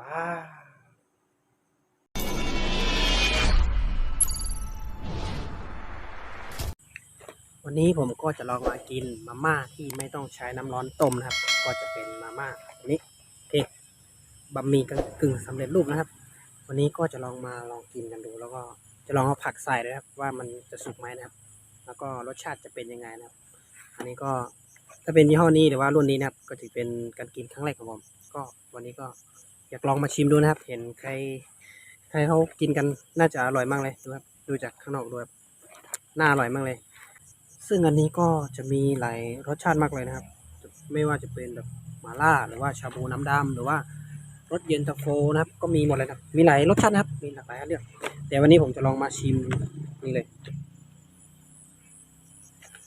ว้าวันนี้ผมก็จะลองมากินมาม่าที่ไม่ต้องใช้น้ำร้อนต้มนะครับ ก็จะเป็นมาม่าอันนี้เอ๊ะบะหมี่กึ่งสำเร็จรูปนะครับ วันนี้ก็จะลองมาลองกินกันดู แล้วก็จะลองเอาผักใส่ด้วยครับ ว่ามันจะสุกไหมนะครับ แล้วก็รสชาติจะเป็นยังไงนะครับ อันนี้ก็ถ้าเป็นยี่ห้อนี้หรือว่ารุ่นนี้นะครับ ก็ถือเป็นการกินครั้งแรกของผม ก็วันนี้ก็ อยากลองมาชิมดูนะครับ เห็นใคร ใครเขากินกันน่าจะอร่อยมากเลยดูครับดูจากข้างนอกดูครับน่าอร่อยมากเลย ซึ่งอันนี้ก็จะมีหลายรสชาติมากเลยนะครับ ไม่ว่าจะเป็นแบบหมาล่าหรือว่าชาบูน้ำดำหรือว่ารสเย็นตาโฟนะครับ ก็มีหมดเลยนะครับมีหลายรสชาตินะครับ มีหลากหลายเลือกแต่วันนี้ผมจะลองมาชิมนี่เลย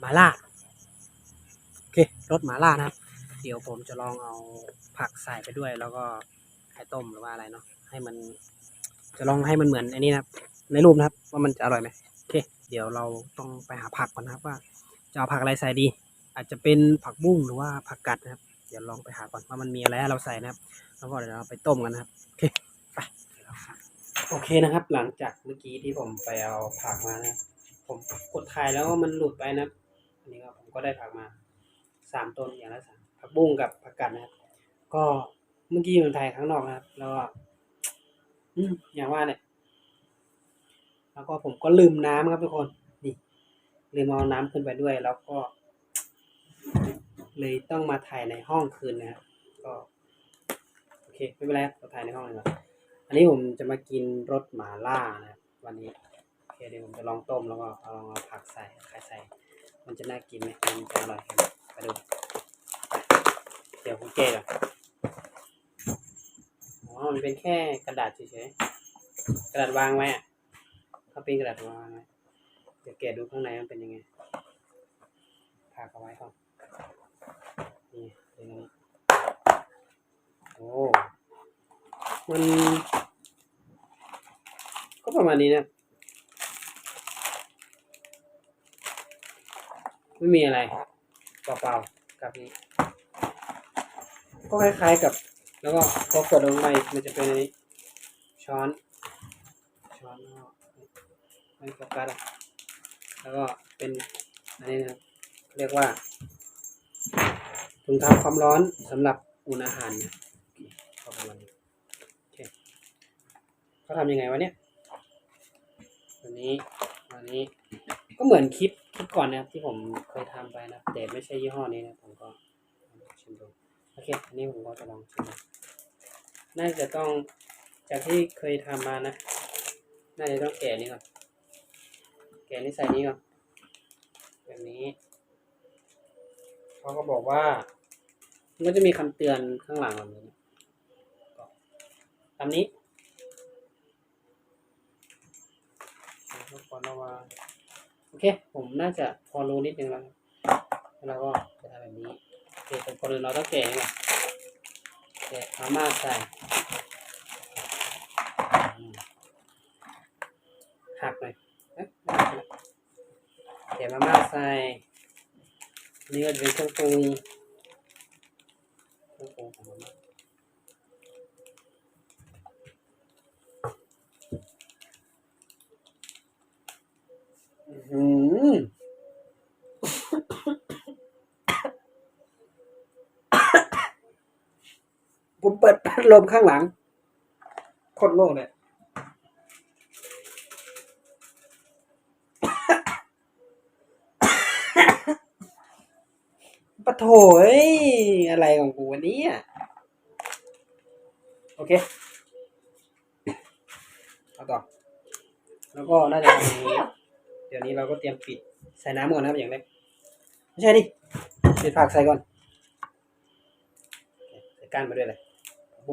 หมาล่าโอเครสหมาล่านะครับ เดี๋ยวผมจะลองเอาผักใส่ไปด้วยแล้วก็ ไข่ต้มหรือว่าอะไรเนาะให้มัน จะลองให้มันเหมือนอันนี้นะครับในรูปนะครับ ว่ามันจะอร่อยไหมโอเค เดี๋ยวเราต้องไปหาผักก่อนนะครับว่า จะเอาผักอะไรใส่ดี อาจจะเป็นผักบุ้งหรือว่าผักกัดนะครับ เดี๋ยวลองไปหาก่อนว่ามันมีอะไรให้เราใส่นะครับ แล้วก็เดี๋ยวเราไปต้มกันนะครับโอเคไปโอเคนะครับ หลังจากเมื่อกี้ที่ผมไปเอาผักมานะผมกดถ่ายแล้วมันหลุดไปนะครับอันนี้ก็ผมก็ได้ผักมาสามต้นอย่างละสามผักบุ้งกับผักกัดนะครับ ก็ เมื่อกี้มันถ่ายข้างนอกนะครับ แล้วก็อืมอย่างว่าเนี่ย แล้วก็ผมก็ลืมน้ำครับทุกคน นี่ ลืมเอาน้ำขึ้นไปด้วย แล้วก็ เลยต้องมาถ่ายในห้องคืนนะครับ ก็ โอเค ไม่เป็นไรเราถ่ายในห้องเลยก่อนอันนี้ผมจะมากินรสหมาล่านะครับวันนี้โอเคเดี๋ยวผมจะลองต้มแล้วก็เอาลองเอาผักใส่ไข่ใส่ มันจะน่ากินไหมมันจะอร่อยไหมไปดู เดี๋ยวผมแกะก่อน อ๋อ มันเป็นแค่กระดาษเฉยๆ กระดาษวางไว้อะถ้าเป็นกระดาษวางไว้ เดี๋ยวแกะดูข้างในมันเป็นยังไงผ่าเอาไว้ก่อนนี่เป็นอย่างนี้โอ้ มัน ก็ประมาณนี้นะ ไม่มีอะไร เปล่าๆ กับนี้ ก็คล้ายๆกับ แล้วก็พอกดลงไปมันจะเป็นนี้ช้อนช้อนแล้วก็ไม่โฟกัสแล้วก็เป็นอันนี้นะครับเรียกว่าถุงทำความร้อนสำหรับอุ่นอาหารนะโอเคเขาประมาณนี้โอเคเขาทำยังไงวะเนี่ยวันนี้วันนี้ก็เหมือนคลิปคลิปก่อนนะครับที่ผมเคยทำไปนะแต่ไม่ใช่ยี่ห้อนี้นะผมก็ลองชิมดู โอเค อันนี้ผมก็จะลองชิมน่าจะต้องจากที่เคยทำมานะ น่าจะต้องแกะนี้ก่อน แกะนี่ใส่นี้ก่อน แบบนี้ เขาก็บอกว่า มันก็จะมีคำเตือนข้างหลังแบบนี้ตามนี้ทุกคนระวังโอเค ผมน่าจะพอรู้นิดนึงแล้ว แล้วก็จะทำแบบนี้ โอเคแต่ก่อนอื่นเราต้องแกะนี่ก่อนแกะมามาใส่หักเลยเอ๊ะไม่หักเลยเดี๋ยวมาม่าใส่นี่ก็เป็นเครื่องปรุงเครื่องปรุงของมาม่าอื้อหือ ผมเปิดพัดลมข้างหลังโคตรโล่งเลยปะโถเอ้ยอะไรของกูวันนี้อะโอเคเอาต่อแล้วก็น่าจะทำอย่างนี้เดี๋ยวนี้เราก็เตรียมปิดใส่น้ำก่อนนะครับอย่างแรกไม่ใช่ดิปิดผักใส่ก่อนโอเคใส่ก้านมาด้วยเลยบุ้ง ใส่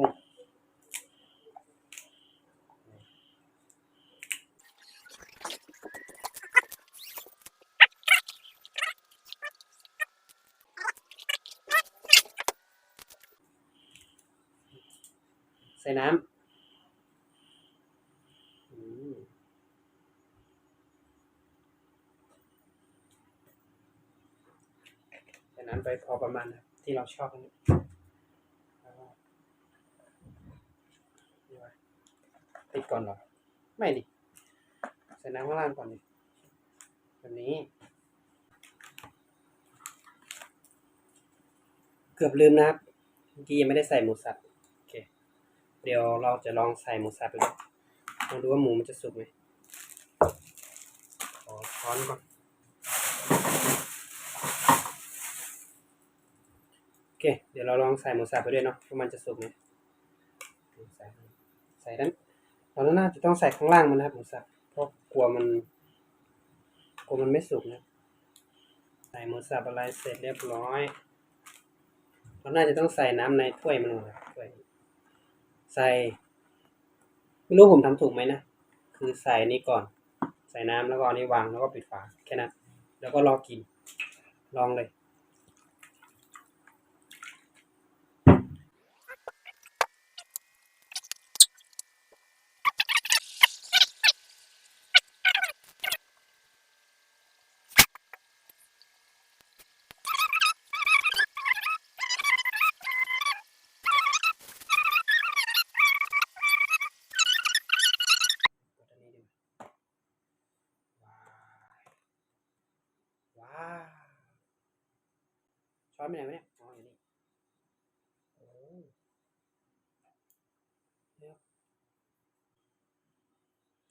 น้ำใส่น้ำไปพอประมาณครับที่เราชอบนะแล้วก็ นี่วะ ติดก่อนเหรอ ไม่ดิใส่น้ำข้างล่างก่อนดิแบบนี้ เกือบลืมนะครับเมื่อกี้ยังไม่ได้ใส่หมูสับโอเค เดี๋ยวเราจะลองใส่หมูสับไปด้วยลองดูว่าหมูมันจะสุกไหมขอช้อนก่อนโอเค เดี๋ยวเราลองใส่หมูสับไปด้วยเนาะว่ามันจะสุกไหมใส่ใส่ด้าน เราน่าจะต้องใส่ข้างล่างมันนะครับหมูสับเพราะกลัวมันกลัวมันไม่สุกนะใส่หมูสับอะไรเสร็จเรียบร้อยเราน่าจะต้องใส่น้ำในถ้วยมันนะถ้วยใส่ไม่รู้ผมทำถูกไหมนะคือใส่นี้ก่อน ใส่น้ำแล้วก็อันนี้วางแล้วก็ปิดฝาแค่นั้นแล้วก็รอกินลองเลย อนไปไหนวะเนี่ยอ๋ออยู่นี่โอ้เดี๋ยว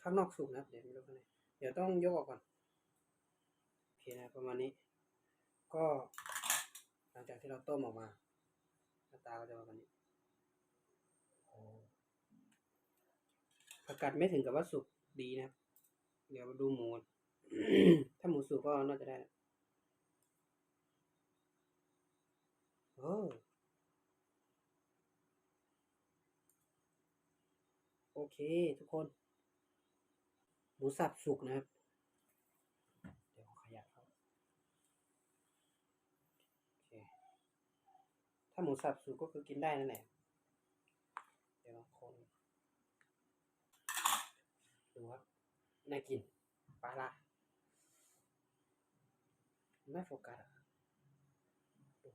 ข้างนอกสุกนะเดี๋ยวไม่รู้ข้างในเดี๋ยวต้องยกออกก่อนโอเคนะประมาณนี้ ก็หลังจากที่เราต้มออกมาหน้าตาก็จะประมาณนี้อ้ผักกาดไม่ถึงกับว่าสุกดีนะครับ เดี๋ยวมาดูหมู ถ้าหมูสุกก็น่าจะได้แล้ว โอ้โอเค ทุกคน หมูสับสุกนะครับ เดี๋ยวขยับเข้าโอเค ถ้าหมูสับสุกก็คือกินได้นั่นแหละ เดี๋ยวลองคน ดูครับ น่ากินปลาละไม่โฟกัสอะดู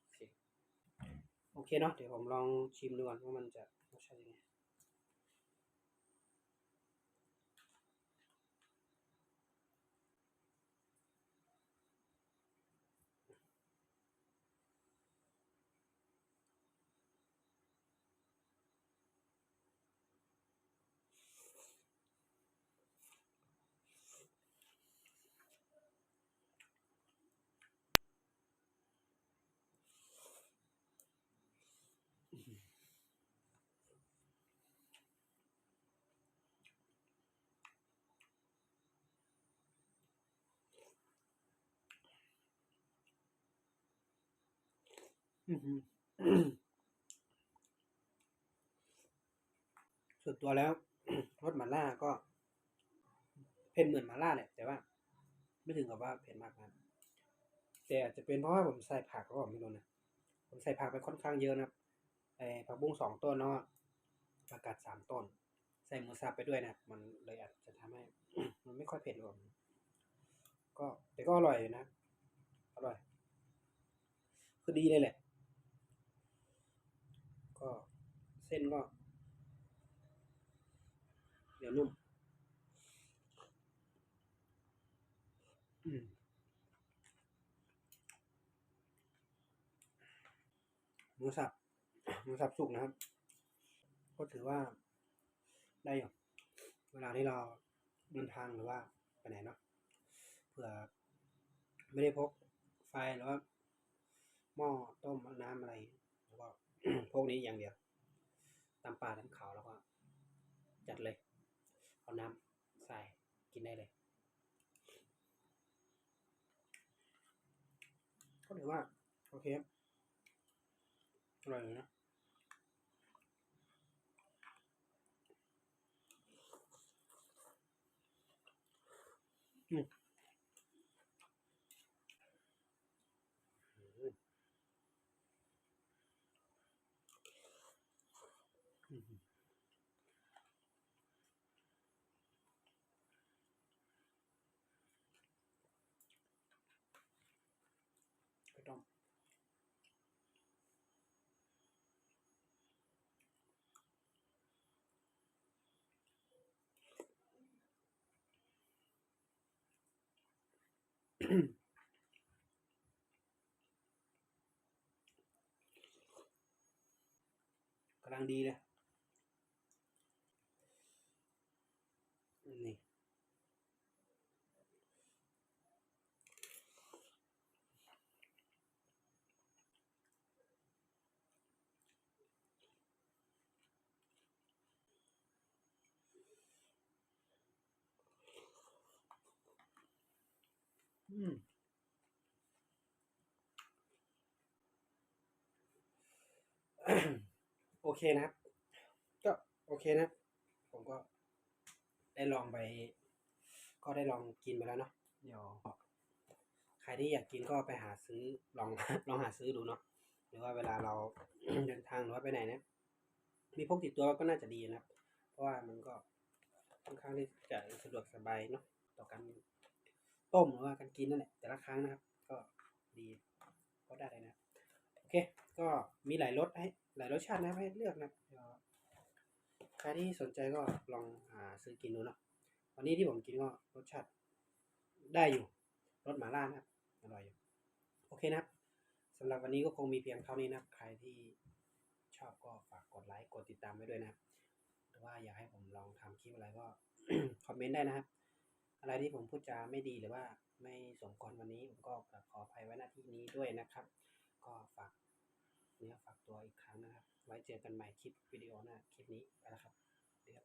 โอเค โอเคเนาะเดี๋ยวผมลองชิมดูก่อนว่ามันจะรสชาติยังไง ส่วนตัวแล้วรสหม่าล่าก็เผ็ดเหมือนหม่าล่าแหละแต่ว่า ไม่ถึงกับว่าเผ็ดมากนะแต่จจะเป็นเพราะว่าผมใส่ผักก็ไม่รู้นะผมใส่ผักไปค่อนข้างเยอะนะครับ ไอ้ผักบุ้งสองต้นเนาะผักกาดสามต้น ใส่หมูสับไปด้วยนะมันเลยอาจจะทำให้ มันไม่ค่อยเผ็ดหรอกก็แต่ก็อร่อยนะ อร่อย คือดีเลยแหละ ก็เส้นก็เหนียวนุ่ม อืมหมูสับ หมูสับสุกนะครับ ก็ถือว่า ได้อยู่เวลาที่เราเดินทางหรือว่าไปไหนเนาะเผื่อไม่ได้พกไฟหรือว่าหม้อต้มน้ำอะไรแล้วก็พวกนี้อย่างเดียวตามป่าตามเขาแล้วก็จัดเลย เอาน้ำใส่กินได้เลย ก็ถือว่า โอเคอร่อยนะ อืมอืมอืมไม่ต้อง กำลังดีเลยนี่ อืมโอเคนะครับ ก็โอเคนะ ผมก็ได้ลองไป ก็ได้ลองกินไปแล้วเนาะเดี๋ยวใครที่อยากกินก็ไปหาซื้อลองลองหาซื้อดูเนาะหรือว่าเวลาเราเดินทางหรือว่าไปไหนเนี่ยมีพกติดตัวก็น่าจะดีนะครับ เพราะว่ามันก็ค่อนข้างที่จะสะดวกสบายเนาะต่อการ ต้มหรือว่าการกินนั่นแหละแต่ละครั้งนะครับ ก็ดีก็ได้เลยนะโอเค ก็มีหลายรสให้หลายรสชาตินะให้เลือกนะใครที่สนใจก็ลองหาซื้อกินดูเนาะวันนี้ที่ผมกินก็รสชาติได้อยู่รสหมาล่านะครับอร่อยอยู่โอเคนะครับสำหรับวันนี้ก็คงมีเพียงเท่านี้นะครับใครที่ชอบก็ฝากกดไลค์กดติดตามไว้ด้วยนะครับหรือว่าอยากให้ผมลองทำคลิปอะไรก็คอมเมนต์ได้นะครับ อะไรที่ผมพูดจาไม่ดีหรือว่าไม่สมควรวันนี้ผมก็กราบขออภัยไว้หน้าที่นี้ด้วยนะครับ ก็ฝากเนื้อฝากตัวอีกครั้งนะครับ ไว้เจอกันใหม่คลิปวิดีโอหน้าคลิปนี้ไปแล้วครับเดี๋ยว